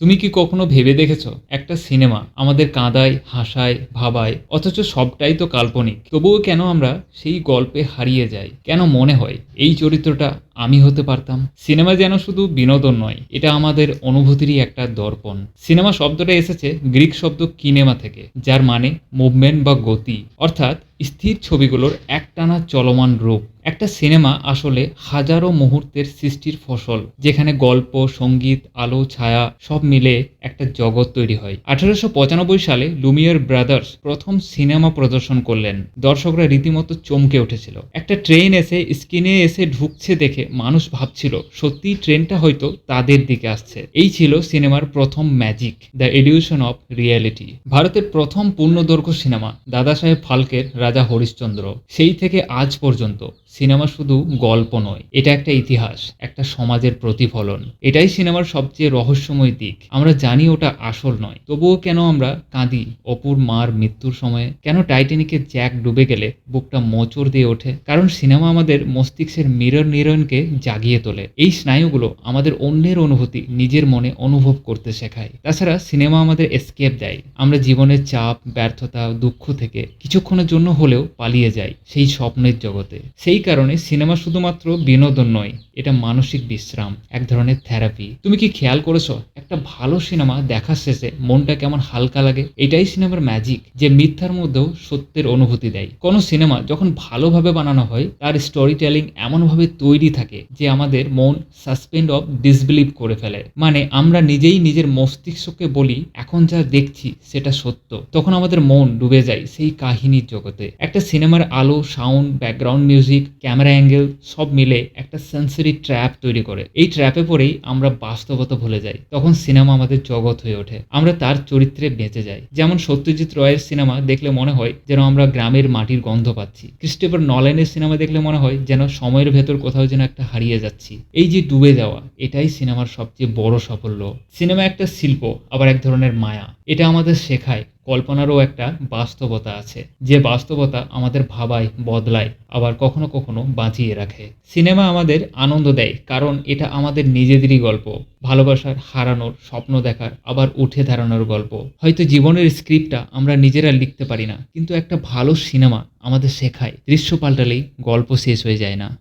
তুমি কি কখনো ভেবে দেখেছ? একটা সিনেমা আমাদের কাঁদায়, হাসায়, ভাবায়, অথচ সবটাই তো কাল্পনিক। তবুও কেন আমরা সেই গল্পে হারিয়ে যাই? কেন মনে হয় এই চরিত্রটা আমি হতে পারতাম? সিনেমা যেন শুধু বিনোদন নয়, এটা আমাদের অনুভূতিরই একটা দর্পণ। সিনেমা শব্দটা এসেছে গ্রিক শব্দ কিনেমা থেকে, যার মানে মুভমেন্ট বা গতি। অর্থাৎ স্থির ছবিগুলোর একটানা চলমান রূপ। একটা সিনেমা আসলে হাজারো মুহূর্তের সৃষ্টির ফসল, যেখানে গল্প, সংগীত, আলো, ছায়া সব মিলে একটা জগৎ তৈরি হয়। আঠারোশো পঁচানব্বই সালে লুমিয়ার ব্রাদার্স প্রথম সিনেমা প্রদর্শন করলেন। দর্শকরা রীতিমতো চমকে উঠেছিল। একটা ট্রেন এসে, স্ক্রিনে এসে ঢুকছে দেখে মানুষ ভাবছিল সত্যি ট্রেনটা হয়তো তাদের দিকে আসছে। এই ছিল সিনেমার প্রথম magic, the edition of reality. ভারতের প্রথম পূর্ণদৈর্ঘ্য সিনেমা দাদা সাহেব ফালকের রাজা হরিশ্চন্দ্র সেই থেকে আজ পর্যন্ত সিনেমা শুধু গল্প নয়, এটা একটা ইতিহাস, একটা সমাজের প্রতিফলন। এটাই সিনেমার সবচেয়ে রহস্যময় দিক। আমরা জানি ওটা আসল নয়। তবুও কেন আমরা কাঁদি অপুর মার মৃত্যুর সময়ে? কেন টাইটানিকের জ্যাক ডুবে গেলে বুকটা মোচড় দিয়ে ওঠে? কারণ সিনেমা আমাদের মস্তিষ্কের মিরর নিরনকে জাগিয়ে তোলে। এই স্নায়ুগুলো আমাদের অন্যের অনুভূতি নিজের মনে অনুভব করতে শেখায়। তাছাড়া সিনেমা আমাদের এসকেপ দেয়। আমরা জীবনের চাপ, ব্যর্থতা, দুঃখ থেকে কিছুক্ষণের জন্য হলেও পালিয়ে যাই সেই স্বপ্নের জগতে। সেই কারণে সিনেমা শুধুমাত্র বিনোদন নয়, এটা মানসিক বিশ্রাম, এক ধরনের থেরাপি তুমি কি খেয়াল করেছ, একটা ভালো সিনেমা দেখার শেষে মনটা কেমন হালকা লাগে? এটাই সিনেমার ম্যাজিক যে মিথ্যার মধ্যেও সত্যের অনুভূতি দেয়। কোনো সিনেমা যখন ভালোভাবে বানানো হয়, তার স্টোরি টেলিং এমনভাবে তৈরি থাকে, যে আমাদের মন সাসপেন্ড অফ ডিসবিলিভ করে ফেলে। মানে আমরা নিজেই নিজের মস্তিষ্ককে বলি, এখন যা দেখছি, সেটা সত্য। তখন আমাদের মন ডুবে যায় সেই কাহিনীর জগতে। একটা সিনেমার আলো sound background music camera angle সব মিলে একটা সেন্সরি ট্র্যাপ তৈরি করে। এই ট্র্যাপে পড়েই আমরা বাস্তবতা ভুলে যাই। তখন সিনেমা আমাদের জগৎ হয়ে ওঠে। আমরা তার চরিত্রে বেঁচে যাই। যেমন সত্যজিৎ রয়ের সিনেমা দেখলে মনে হয় যেন আমরা গ্রামের মাটির গন্ধ পাচ্ছি। ক্রিস্টোফার নলেনের সিনেমা দেখলে মনে হয় যেন সময়ের ভেতর কোথাও যেন একটা হারিয়ে যাচ্ছি। এই যে ডুবে যাওয়া, এটাই সিনেমার সবচেয়ে বড় সাফল্য। সিনেমা একটা শিল্প, আবার এক ধরনের মায়া। এটা আমাদের শেখায় কল্পনারও একটা বাস্তবতা আছে। যে বাস্তবতা আমাদের ভাবায়, বদলায়, আবার কখনো কখনো বাঁচিয়ে রাখে। সিনেমা আমাদের আনন্দ দেয়, কারণ এটা আমাদের নিজেদেরই গল্প। ভালোবাসার হারানোর স্বপ্ন দেখার, আবার উঠে দাঁড়ানোর গল্প। হয়তো জীবনের স্ক্রিপ্টটা আমরা নিজেরা লিখতে পারি না, কিন্তু একটা ভালো সিনেমা আমাদের শেখায়। দৃশ্য পাল্টালেই গল্প শেষ হয়ে যায় না।